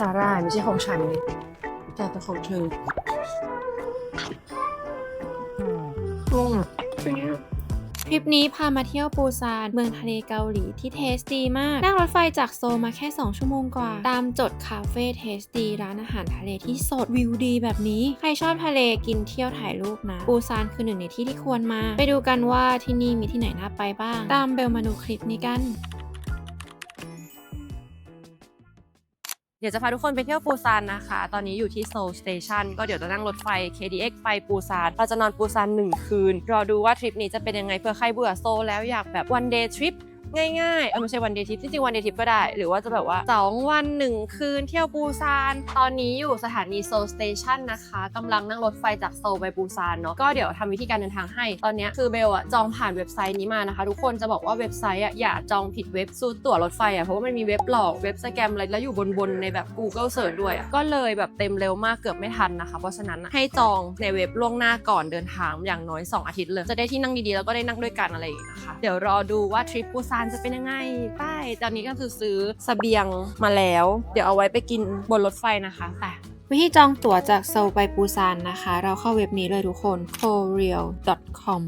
สาหร่ายไม่ใช่ของฉันแต่เป็นของเธออืมเป็นไงทริปนี้พามาเที่ยวปูซานเมืองทะเลเกาหลีที่เทสดีมาก นั่งรถไฟจากโซลมาแค่ 2 ชั่วโมงกว่า ตามจดคาเฟ่เทสดีร้านอาหารทะเลที่สดวิวดีแบบนี้ ใครชอบทะเลกินเที่ยวถ่ายรูปนะ ปูซานคือหนึ่งในที่ที่ควรมา ไปดูกันว่าที่นี่มีที่ไหนน่าไปบ้าง ตามเบลมาดูคลิปนี้กัน เดี๋ยวจะพาทุกคนไปเที่ยวปูซานนะคะ ตอนนี้อยู่ที่โซลสเตชันก็เดี๋ยวจะนั่งรถไฟ KDX ไปปูซาน เราจะนอนปูซานหนึ่งคืน รอดูว่าทริปนี้จะเป็นยังไงเผื่อใครเบื่อโซลแล้วอยากแบบ one day trip ง่ายๆเออไม่ใช่ one day trip จริงๆ one day trip ก็ได้ หรือว่าจะแบบว่า 2 วัน 1 คืนเที่ยวปูซาน ตอนนี้อยู่สถานีโซลสเตชันนะคะกำลังนั่งรถไฟจากโซลไปปูซานเนาะก็เดี๋ยวทำวิธีการเดินทางให้ ตอนนี้คือเบลอะจองผ่านเว็บไซต์นี้มานะคะ ทุกคนจะบอกว่าเว็บไซต์อะอย่าจองผิดเว็บสู้ตั๋วรถไฟอะเพราะว่ามันมีเว็บหลอกเว็บสแกมอะไรแล้วอยู่บนๆในแบบ Google Search ด้วยอะก็เลยแบบเต็มเร็วมากเกือบไม่ทันนะคะ เพราะฉะนั้นให้จองในเว็บล่วงหน้าก่อนเดินทางอย่างน้อย 2 อาทิตย์เลยจะได้ที่นั่งดีๆแล้วก็ได้นั่งด้วยกันอะไรอย่างเงี้ยนะคะเดี๋ยวรอดูว่าทริปปูซานจะเป็นยังไงไปตอนนี้ก็คือซื้อเสบียงมาแล้ว เดี๋ยวเอาไว้ไปกินบนรถไฟนะคะไปวิธีจองตั๋วจากโซลไปปูซานนะคะ เราเข้าเว็บนี้เลยทุกคน koreal.com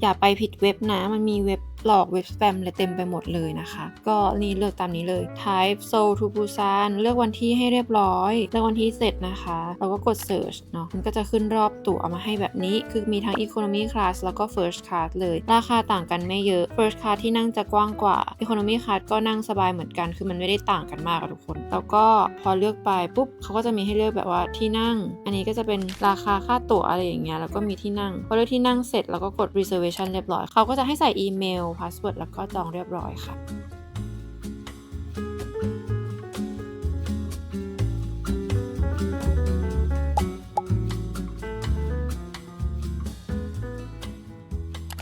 อย่าไปผิดเว็บนะ มันมีเว็บ หลอกเว็บสแปมอะไรเต็มไปหมดเลยนะคะ ก็นี่เลือกตามนี้เลย type Seoul to Busan เลือกวันที่ให้เรียบร้อย เลือกวันที่เสร็จนะคะแล้วก็กด search เนาะมันก็จะขึ้นรอบตั๋วมาให้แบบนี้ คือมีทั้ง economy class แล้วก็ first class เลย ราคาต่างกันไม่เยอะ first class ที่นั่งจะกว้างกว่า economy class ก็นั่งสบายเหมือนกัน คือมันไม่ได้ต่างกันมากอะทุกคน แล้วก็พอเลือกไปปุ๊บเขาก็จะมีให้เลือกแบบว่าที่นั่ง อันนี้ก็จะเป็นราคาค่าตั๋วอะไรอย่างเงี้ยแล้วก็มีที่นั่งพอเลือกที่นั่งเสร็จแล้วก็กด reservation เรียบร้อยเขาก็จะให้ใส่อีเมล password แล้วก็จองเรียบร้อยค่ะ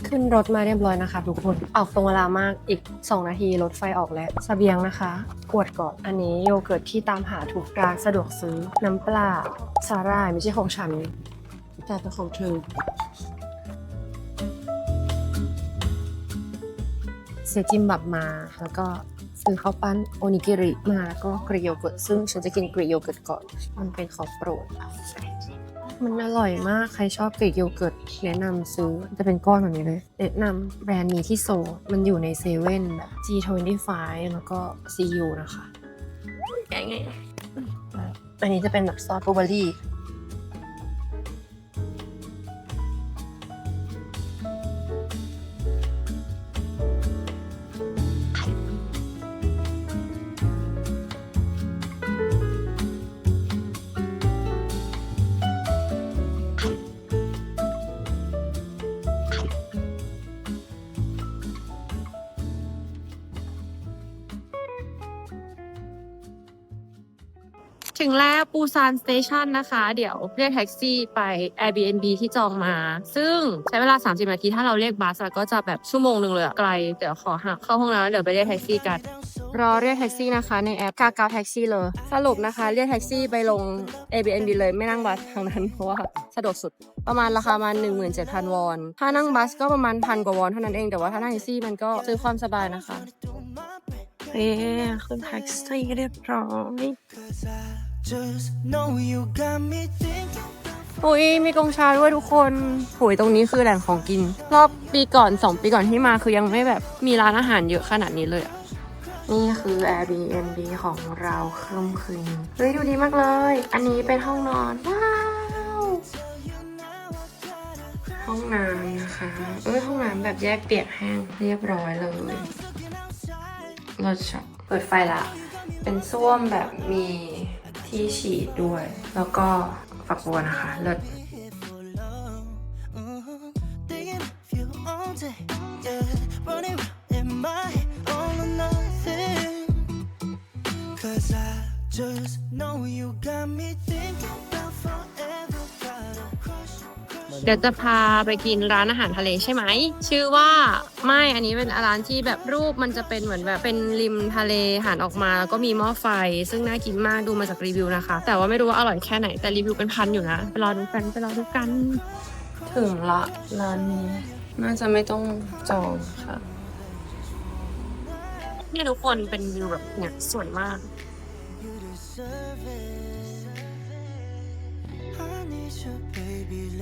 ขึ้นรถมาเรียบร้อยนะคะทุกคน ออกตรงเวลามากอีก 2 นาทีรถไฟออกแล้วสเสบียงนะคะ กวดก่อน อันนี้โยเกิร์ตที่ตามหาทุกร้านสะดวกซื้อ น้ำเปล่าสาหร่ายไม่ใช่ของฉันแต่เป็นของเธอ เซจิมบับมา แล้วก็ซื้อข้าวปั้นโอนิกิริมาแล้วก็กรีโยเกิร์ตซึ่งฉันจะกินกรีโยเกิร์ตก่อน มันเป็นของโปรด มันอร่อยมากใครชอบกรีโยเกิร์ตแนะนำซื้อจะเป็นก้อนแบบนี้เลย แนะนำแบรนด์นี้ที่โซลมันอยู่ในเซเว่นแบบ G25 แล้วก็ CU นะคะแกะไงอันนี้จะเป็นแบบซอสบลูเบอร์รี่ ถึงแล้วปูซานสเตชันนะคะ เดี๋ยวเรียกแท็กซี่ไป Airbnb ที่จองมา ซึ่งใช้เวลา 30 นาที ถ้าเราเรียกบัสอะก็จะแบบชั่วโมงหนึ่งเลยไกล เดี๋ยวขอหาเข้าห้องน้ำเดี๋ยวไปเรียกแท็กซี่กัน รอเรียกแท็กซี่นะคะ ในแอปกาเกาแท็กซี่เลย สรุปนะคะ เรียกแท็กซี่ไปลง Airbnb เลยไม่นั่งบัสทางนั้นเพราะว่าสะดวกสุดประมาณราคามาณ17,000 วอน ถ้านั่งบัสก็ประมาณพันกว่าวอนเท่านั้นเองแต่ว่าถ้านั่งแท็กซี่มันก็ซื้อความสบายนะคะ ขึ้นแท็กซี่เรียบร้อย Just know you got me thinking อุ้ยมีกงชาด้วยทุกคนหุยตรงนี้คือแหล่งของกิน รอบปีก่อน 2 ปีก่อนที่มาคือยังไม่แบบมีร้านอาหารเยอะขนาดนี้เลยอะนี่คือ Airbnb ของเราค่ำคืนนี้เฮ้ยดูดีมากเลย อันนี้เป็นห้องนอน ว้าว ห้องน้ำนะคะ เอ้ยห้องน้ำแบบแยกเปียกแห้งเรียบร้อยเลย รถช็อปเปิดไฟละ เป็นส้วมแบบมีที่ฉีดด้วย แล้วก็ฝักบัวนะคะเลิศ for love. Uh-huh. Thinking of you all day. Yeah. Running round in my head, all or nothing. Cause I just know you got me เดี๋ยวจะพาไปกินร้านอาหารทะเลใช่ไหม ชื่อว่าไม่อันนี้เป็นร้านที่แบบรูปมันจะเป็นเหมือนแบบเป็นริมทะเลหันออกมา แล้วก็มีหม้อไฟ ซึ่งน่ากินมากดูมาจากรีวิวนะคะ แต่ว่าไม่รู้ว่าอร่อยแค่ไหนแต่รีวิวเป็นพันอยู่นะไปรอดูกันไปรอดูกัน ถึงละร้านนี้น่าจะไม่ต้องจองค่ะเนี่ยทุกคนเป็นวิวแบบเนี่ยสวยมาก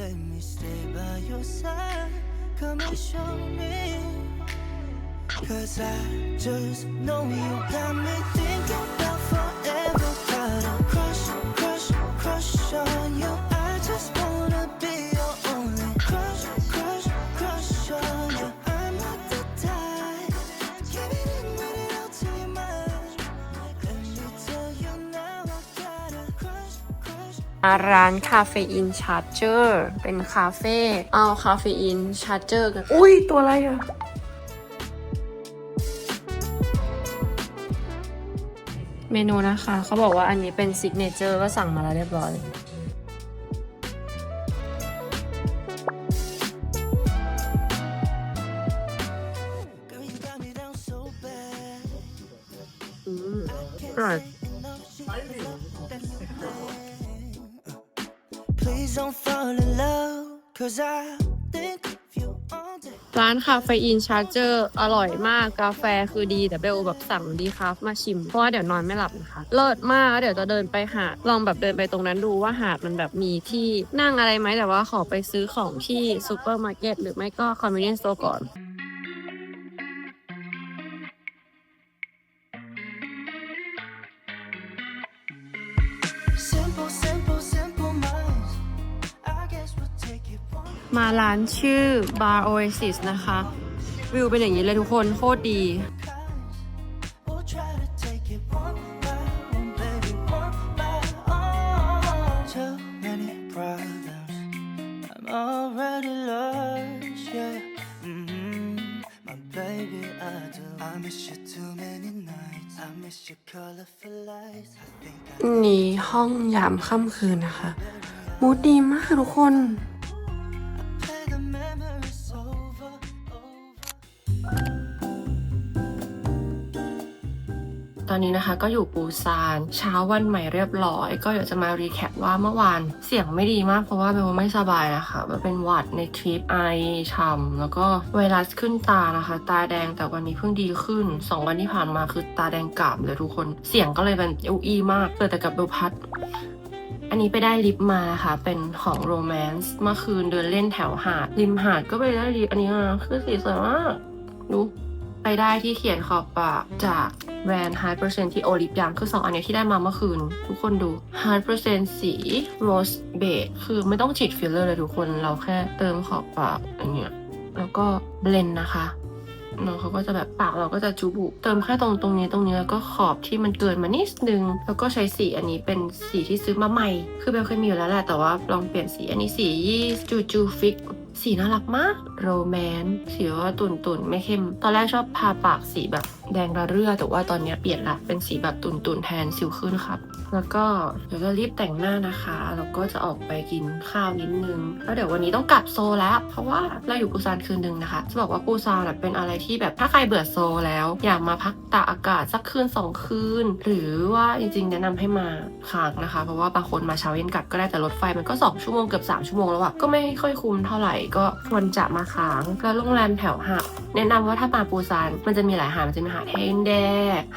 let me stay by your side. Come and show me. Cause I just know you got me thinking about forever. Got crush. ร้านคาเฟอีนชาร์เจอร์เป็นคาเฟ่เอาคาเฟอีนชาร์เจอร์กัน อุ้ยตัวอะไรอะเมนูนะคะ เขาบอกว่าอันนี้เป็นซิกเนเจอร์ก็สั่งมาแล้วเรียบร้อย Girl, you got me down so bad. อืมอร่อย Please don't fall in love, cause I think of you all day. ร้านคาเฟอีนชาร์เจอร์อร่อยมากกาแฟคือดีแต่เบลแบบสั่งดีคราฟมาชิม เพราะว่าเดี๋ยวนอนไม่หลับนะคะ เลิศมากเดี๋ยวจะเดินไปหาดลองแบบเดินไปตรงนั้นดูว่าหาดมันแบบมีที่นั่งอะไรไหมแต่ว่าขอไปซื้อของที่ซูเปอร์มาร์เก็ตหรือไม่ก็คอนเวเนียนสโตร์ก่อน Simple, simple, simple มาร้านชื่อ Bar Oasis นะคะ วิวเป็นอย่างนี้เลยทุกคนโคตรดี We'll try to take it one by one, baby, one by one. Too many problems. I'm already lost, yeah. hmm My baby, I do. I miss you too many nights. I miss your colorful lights. I think I นี่ห้องยามค่ำคืนนะคะ มูดดีมากทุกคน อนนี้นะคะ ก็อยู่ปูซาน เช้าวันใหม่เรียบร้อย ก็เดี๋ยวจะมารีแคปว่าเมื่อวานเสียงไม่ดีมากเพราะว่าเบลไม่สบายนะคะมันเป็นหวัดในทริปไอช่ำแล้วก็ไวรัสขึ้นตานะคะ ตาแดงแต่วันนี้เพิ่งดีขึ้น 2 วันที่ผ่านมาคือตาแดงกล่ำเลยทุกคนเสียงก็เลยเป็นเอลอีมากเกิดแต่กับเบลพัดอันนี้ไปได้ลิปมาค่ะเป็นของโรแมนต์เมื่อคืนเดินเล่นแถวหาด ริมหาดก็ไปได้ลิปอันนี้มาคือสีสวยมาก ดู ไปได้ที่เขียนขอบปากจากแบรนด์ High Percent ที่โอลิฟยางคือ 2 อันเนี้ยที่ได้มาเมื่อคืน ทุกคนดู High Percent สี Rose Beige คือไม่ต้องฉีดฟิลเลอร์เลยทุกคนเราแค่เติมขอบปากอย่างเงี้ยแล้วก็เบลนนะคะน้องเขาก็จะแบบปากเราก็จะจูบุ เติมแค่ตรงตรงนี้ตรงนี้แล้วก็ขอบที่มันเกินมานิดนึง แล้วก็ใช้สีอันนี้เป็นสีที่ซื้อมาใหม่ คือเบลเคยมีอยู่แล้วแหละแต่ว่าลองเปลี่ยนสีอันนี้สียี่จูจูฟิก สีน่ารักมากโรแมนต์สีว่าตุ่นๆ ไม่เข้ม ตอนแรกชอบพาปากสีแบบแดงระเรื่อแต่ว่าตอนนี้เปลี่ยนละเป็นสีแบบตุ่นตุนๆแทนสิวขึ้นครับ แล้วก็เดี๋ยวจะรีบแต่งหน้านะคะแล้วก็จะออกไปกินข้าวนิดนึงแล้วเดี๋ยววันนี้ต้องกลับโซลแล้ว เพราะว่าเราอยู่ปูซานคืนนึงนะคะ จะบอกว่าปูซานเป็นอะไรที่แบบถ้าใครเบื่อโซลแล้ว อยากมาพักตากอากาศสักคืนสองคืน หรือว่าจริงๆแนะนำให้มาค้างนะคะ เพราะว่าบางคนมาเช้าเย็นกลับก็ได้แต่รถไฟมันก็สองชั่วโมงเกือบสามชั่วโมงแล้วอะก็ไม่ค่อยคุ้มเท่าไหร่ก็ควรจะมาค้างแล้วโรงแรมแถวหาดแนะนำว่าถ้ามาปูซานมันจะมีหลายหาดมันจะมีหาดเฮนแด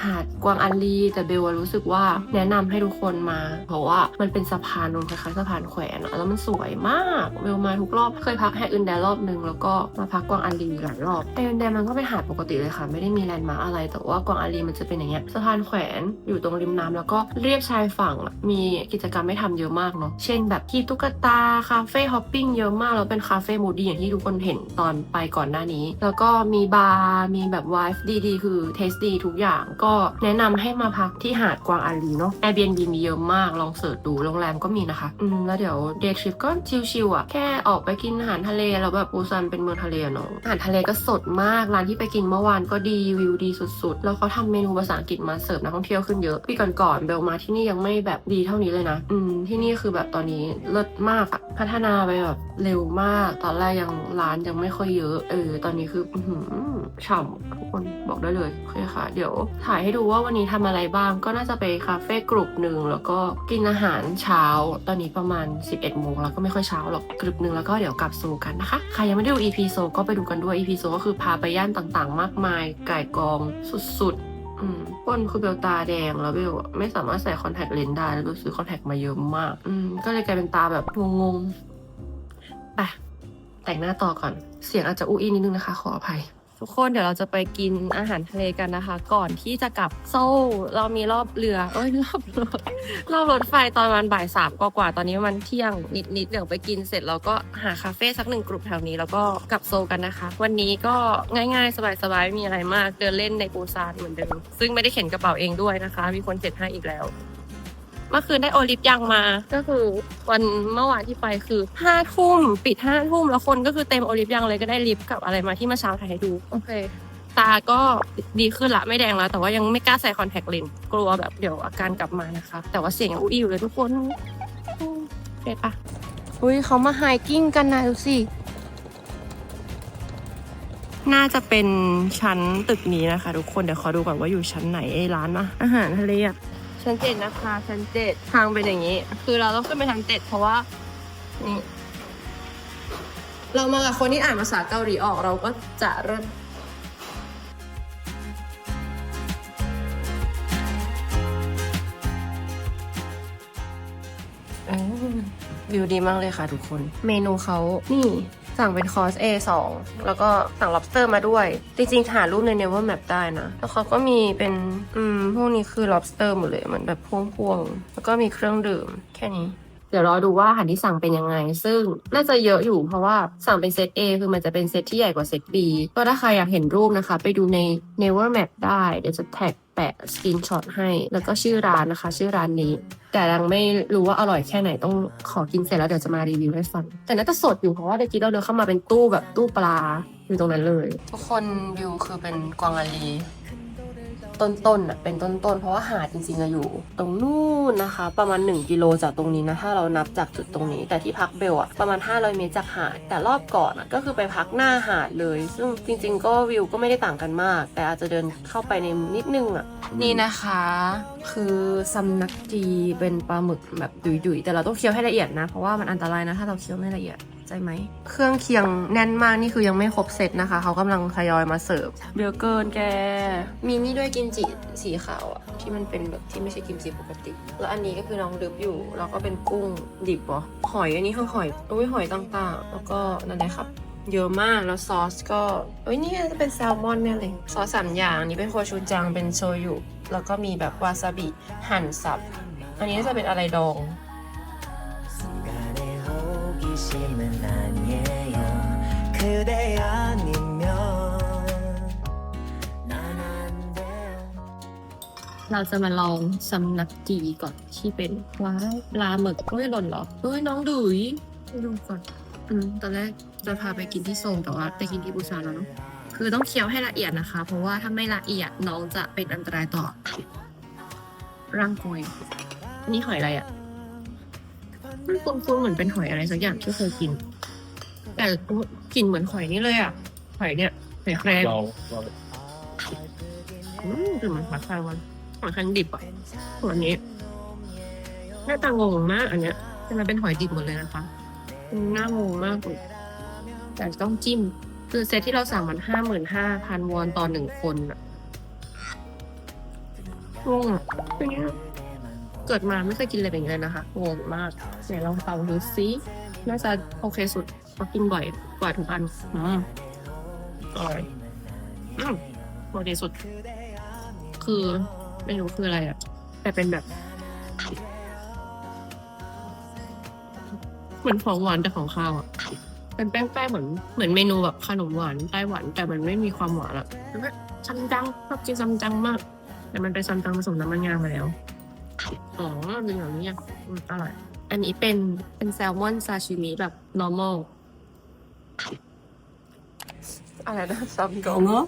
หาดกวางอันลีแต่เบลรู้สึกว่าแนะนำให้ทุกคนมา เพราะว่ามันเป็นสะพานลงคล้ายๆสะพานแขวนอะแล้วมันสวยมากเบลมาทุกรอบเคยพักแฮอึนแดรอบนึงแล้วก็มาพักกวางอันลีหลายรอบแต่อึนแดมันก็เป็นหาดปกติเลยค่ะ ไม่ได้มีแลนด์มาร์คอะไร แต่ว่ากวางอันลีมันจะเป็นอย่างเงี้ยสะพานแขวนอยู่ตรงริมน้ำแล้วก็เรียบชายฝั่งมีกิจกรรมให้ทำเยอะมากเนาะเช่นแบบขี่ตุ๊กตาคาเฟ่ฮอปปิ้งเยอะมากแล้วเป็นคาเฟ่มูดี้อย่างที่ทุกคนเห็นตอนไปก่อนหน้านี้ แล้วก็มีบาร์มีแบบไวฟ์ดีๆ คือเทสดีทุกอย่างก็แนะนำให้มาพักที่หาดกวางอันลีเนาะ Airbnb มีเยอะมากลองเสิร์ชดูโรงแรมก็มีนะคะ อืมแล้วเดี๋ยวเดย์ทริปก็ชิลๆอะ แค่ออกไปกินอาหารทะเลแล้วแบบปูซันเป็นเมืองทะเลเนาะอาหารทะเลก็สดมาก ร้านที่ไปกินเมื่อวานก็ดีวิวดีสุดๆ แล้วเขาทำเมนูภาษาอังกฤษมาเสิร์ฟนักท่องเที่ยวขึ้นเยอะปีก่อนๆเบลมาที่นี่ยังไม่แบบดีเท่านี้เลยนะ อืมที่นี่คือแบบตอนนี้เลิศมากอะพัฒนาไปแบบเร็วมาก ตอนแรกยังร้านยังไม่ค่อยเยอะ เออ ตอนนี้คือฉ่ำทุกคนบอกได้เลยโอเคค่ะ เดี๋ยวถ่ายให้ดูว่าวันนี้ทำอะไรบ้าง ก็น่าจะไปคาเฟ่กลุ่มหนึ่งแล้วก็กินอาหารเช้า ตอนนี้ประมาณ 11โมงแล้วก็ไม่ค่อยเช้าหรอกกลุ่มหนึ่งแล้วก็เดี๋ยวกลับโซกันนะคะ ใครยังไม่ได้ดู EP โซก็ไปดูกันด้วย EP โซก็คือพาไปย่านต่างๆ มากมายไก่กองสุดๆอืมก้นคือเบลตาแดงแล้วเบลไม่สามารถใส่คอนแทคเลนส์ได้แล้วเบลซื้อคอนแทคมาเยอะมาก อืมก็เลยกลายเป็นตาแบบงงๆไปแต่งหน้าต่อก่อน เสียงอาจจะอู้อี้นิดนึงนะคะ ขออภัย ทุกคนเดี๋ยวเราจะไปกินอาหารทะเลกันนะคะ ก่อนที่จะกลับโซลเรามีรอบเรือ เอ้ยรอบรถรอบรถไฟตอนประมาณบ่ายสามกว่าตอนนี้มันเที่ยงนิดๆเดี๋ยวไปกินเสร็จเราก็หาคาเฟ่สักหนึ่งกลุ่มแถวนี้แล้วก็กลับโซกันนะคะ วันนี้ก็ง่ายๆ สบายๆไม่มีอะไรมากเดินเล่นในปูซานเหมือนเดิมซึ่งไม่ได้เข็นกระเป๋าเองด้วยนะคะ มีคนเสร็จให้อีกแล้ว เมื่อคืนได้โอลิฟยังมา ก็คือวันเมื่อวานที่ไปคือห้าทุ่มปิดห้าทุ่มแล้วคนก็คือเต็มโอลิฟยังเลยก็ได้ลิฟต์กับอะไรมาที่เมื่อเช้าถ่ายให้ดู โอเค ตาก็ดีขึ้นละไม่แดงแล้ว แต่ว่ายังไม่กล้าใส่คอนแทคเลนส์กลัวแบบเดี๋ยวอาการกลับมานะคะ แต่ว่าเสียงยังอุ้ยอยู่เลยทุกคนอืมโอเคปะอุ้ยเขามาไฮกิ้งกันนะดูสิน่าจะเป็นชั้นตึกนี้นะคะ ทุกคนเดี๋ยวขอดูก่อนว่าอยู่ชั้นไหนไอ้ร้านอะอาหารทะเลอะ ชั้นเจ็ดนะคะชั้นเจ็ดทางเป็นอย่างนี้ คือเราต้องขึ้นไปชั้นเจ็ดเพราะว่านี่เรามากับคนที่อ่านภาษาเกาหลีออกเราก็จะเริ่มอืมวิวดีมากเลยค่ะทุกคน เมนูเขานี่ สั่งเป็นคอร์ส A2 แล้วก็สั่ง lobster มาด้วย จริงๆหารูปใน Never Map ได้นะ แล้วเขาก็มีเป็น อืม พวกนี้คือ lobster หมดเลยเหมือนแบบพวงๆ แล้วก็มีเครื่องดื่มแค่นี้เดี๋ยวรอดูว่าอาหารที่สั่งเป็นยังไง ซึ่งน่าจะเยอะอยู่เพราะว่าสั่งเป็นเซต A คือมันจะเป็นเซตที่ใหญ่กว่าเซต B ก็ถ้าใครอยากเห็นรูปนะคะ ไปดูใน Never Map ได้ เดี๋ยวจะแท็ก แปะสกรีนช็อตให้ แล้วก็ชื่อร้านนะคะ ชื่อร้านนี้ แต่ยังไม่รู้ว่าอร่อยแค่ไหนต้องขอกินเสร็จแล้วเดี๋ยวจะมารีวิวให้ฟัง แต่น่าจะสดอยู่เพราะว่าเมื่อกี้เราเดินเข้ามาเป็นตู้แบบตู้ปลาอยู่ตรงนั้นเลย ทุกคนวิวคือเป็นกวางอาลี ต้นๆอะเป็นต้นๆ เพราะว่าหาดจริงๆอะอยู่ ตรงนู่นนะคะ ประมาณ 1 กิโลจากตรงนี้นะถ้าเรานับจากจุดตรงนี้ แต่ที่พักเบลอะประมาณ 500 เมตรจากหาด แต่รอบก่อนอะก็คือไปพักหน้าหาดเลย ซึ่งจริง ๆ ก็วิวก็ไม่ได้ต่างกันมาก แต่อาจจะเดินเข้าไปในนิดนึงอะนี่นะคะ คือซัมนักจีเป็นปลาหมึกแบบดุยๆแต่เราต้องเคี้ยวให้ละเอียดนะเพราะว่ามันอันตรายนะถ้าเราเคี้ยวไม่ละเอียด จไหม เครื่องเคียงแน่นมากนี่คือยังไม่ครบเสร็จนะคะ เขากำลังทยอยมาเสิร์ฟเบลเกินแก มีนี่ด้วยกิมจิสีขาวอะที่มันเป็นแบบที่ไม่ใช่กิมจิปกติ แล้วอันนี้ก็คือน้องดึบอยู่แล้วก็เป็นกุ้งดิบเหรหอยอันนี้คือหอยอุ้ยหอยต่างๆ แล้วก็นั่นแหละครับเยอะมากแล้วซอสก็เอ้ยนี่จะเป็นแซลมอนเนี่ยเลยซอสสามอย่างนี้เป็นโคชูจังเป็นโชยุแล้วก็มีแบบวาซาบิหั่นสับ อันนี้จะเป็นอะไรดอง 기심은 아니에요 그대 아니면 난 안 돼요 เราจะมาลองซัมนักจีก่อนที่เป็นว้ายปลาหมึกก็ไม่หล่นเหรอเฮ้ยน้องดุยดูก่อน อืมตอนแรกจะพาไปกินที่โซลแต่ว่าไปกินที่บูซานแล้วเนาะคือต้องเคี้ยวให้ละเอียดนะคะ เพราะว่าถ้าไม่ละเอียดน้องจะเป็นอันตรายต่อ ร่างกายนี่หอยอะไรอะ่ะ มันคุ้นๆเหมือนเป็นหอยอะไรสักอย่างที่เคยกิน แต่กลิ่นเหมือนหอยนี่เลยอะ่ะหอยเนี่ยหอยแครงเราเราอืมกลิ่นเหมือนหอยแครงวันหอยแครงดิบอะส่วนนี้หน้าตางงมาก อันเนี้ยแต่มันเป็นหอยดิบหมดเลยนะคะอืมน่างงมากเลยแต่ต้องจิ้ม คือเซตที่เราสั่งมันห้าหมื่นห้าพันวอนต่อหนึ่งคนอะงงอะเป็นไง เกิดมาไม่เคยกินอะไรแบบนี้เลยนะคะงงมากไหนลองเป่าดูซิน่าจะโอเคสุดเพราะกินบ่อยกว่าทุกอันอืมอร่อยอืมโอเคสุด คือไม่รู้คืออะไรอะแต่เป็นแบบเหมือนของหวานแต่ของข้าวอะเป็นแป้งๆเหมือนเหมือนเมนูแบบขนมหวานไต้หวัน แต่มันไม่มีความหวานอะแล้วก็ซัมจังชอบกินซัมจังมาก แต่มันเป็นซัมจังผสมน้ำมันงามาแล้ว อ๋อเป็นอย่างนี้อ่ะอืมอร่อย อันนี้เป็นเป็นแซลมอนซาชิมิแบบ normal อะไรนะซัมกง 농어?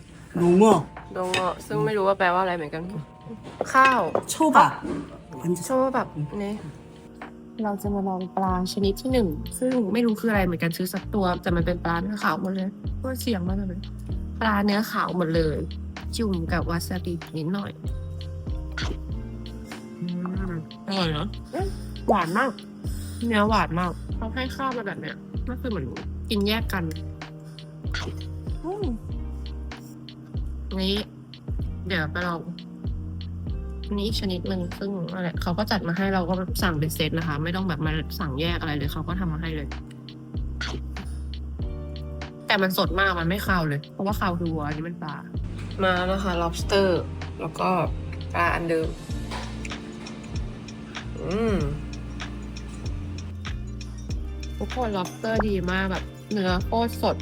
농어, ดงอ่ะซึ่งไม่รู้ว่าแปลว่าอะไรเหมือนกัน ข้าว 초밥. 완전 โชว์แบบนี้เราจะมาลองปลาชนิดที่หนึ่ง ซึ่งไม่รู้คืออะไรเหมือนกันซื้อสักตัว แต่มันเป็นปลาเนื้อขาวหมดเลยก็เสียงมากเลยปลาเนื้อขาวหมดเลย จุ่มกับวาซาบินิดหน่อย อืมอร่อยเนาะอืมหวานมาก เนื้อหวานมากเขาให้ข้าวมาแบบเนี้ยก็คือเหมือนกินแยกกันอืมนี้ เดี๋ยวไปลองอันนี้อีกชนิดหนึ่งซึ่งอะไรเขาก็จัดมาให้เราก็สั่งเป็นเซตนะคะ ไม่ต้องแบบมาสั่งแยกอะไรเลยเขาก็ทำมาให้เลย แต่มันสดมากมันไม่คาวเลย เพราะว่าคาวดูอันนี้มันปลามาแล้วค่ะ lobster แล้วก็ปลาอันเดิมอืม ทุกคน lobster ดีมากแบบ เนื้อโคตรสด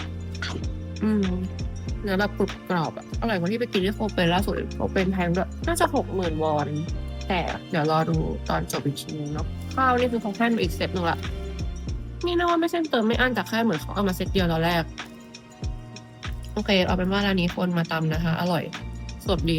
อืม เนื้อแบบกรุบกรอบอะอร่อยกว่าที่ไปกินที่โคเปนล่าสุดโคเปนแพงด้วยน่าจะหกหมื่นวอน แต่เดี๋ยวรอดูตอนจบอีกทีนึงเนาะข้าวนี่คือเขาแค่มาอีกสเต็ปหนึงละนี่นะว่าไม่ใช่เติมไม่อั้นแต่แค่เหมือนเขาเอามาเซตเดียวตอนแรก โอเค เอาเป็นว่าร้านนี้คนมาตำนะคะ อร่อย สดดี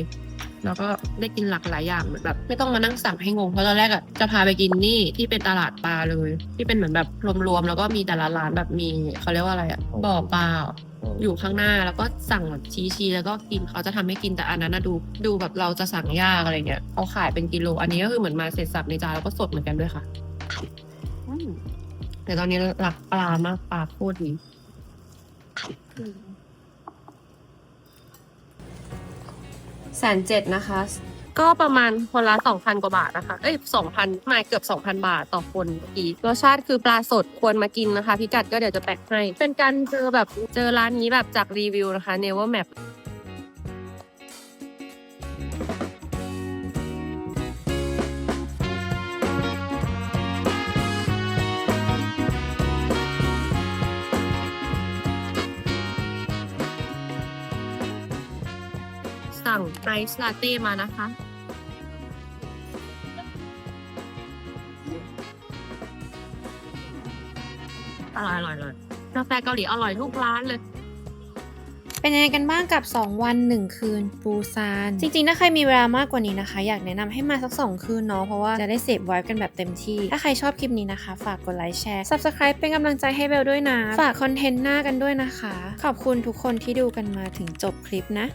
แล้วก็ได้กินหลากหลายอย่างเหมือนแบบ ไม่ต้องมานั่งสั่งให้งงเพราะตอนแรกอะจะพาไปกินนี่ที่เป็นตลาดปลาเลย ที่เป็นเหมือนแบบรวมๆแล้วก็มีแต่ละร้านแบบมีเขาเรียกว่าอะไรอะบ่อปลาอะอยู่ข้างหน้าแล้วก็สั่งแบบชี้ๆแล้วก็กินเขาจะทำให้กินแต่อันนั้นนะดู ดูแบบเราจะสั่งยากอะไรเงี้ยเขาขายเป็นกิโล อันนี้ก็คือเหมือนมาเสร็จสับในจานแล้วก็สดเหมือนกันด้วยค่ะอืมแต่ตอนนี้หลักปลามากปลาโคตรดี แสนเจ็ดนะคะ ก็ประมาณคนละสองพันกว่าบาทนะคะ เอ้ยสองพันมาเกือบสองพันบาทต่อคนอีกรสชาติคือปลาสดควรมากินนะคะ พิกัดก็เดี๋ยวจะแปะให้ เป็นการเจอแบบเจอร้านนี้แบบจากรีวิวนะคะ Never Map ไอซ์ลาเต้มานะคะ อร่อยอร่อยเลยกาแฟเกาหลีอร่อยทุกร้านเลย เป็นยังไงกันบ้างกับ 2 วัน 1 คืนปูซาน จริงๆ ถ้าใครมีเวลามากกว่านี้นะคะ อยากแนะนำให้มาสัก 2 คืนเนาะเพราะว่าจะได้เสพไวฟ์กันแบบเต็มที่ ถ้าใครชอบคลิปนี้นะคะ ฝากกดไลค์แชร์ Subscribe เป็นกำลังใจให้เบลด้วยนะ ฝากคอนเทนต์หน้ากันด้วยนะคะ ขอบคุณทุกคนที่ดูกันมาถึงจบคลิปนะ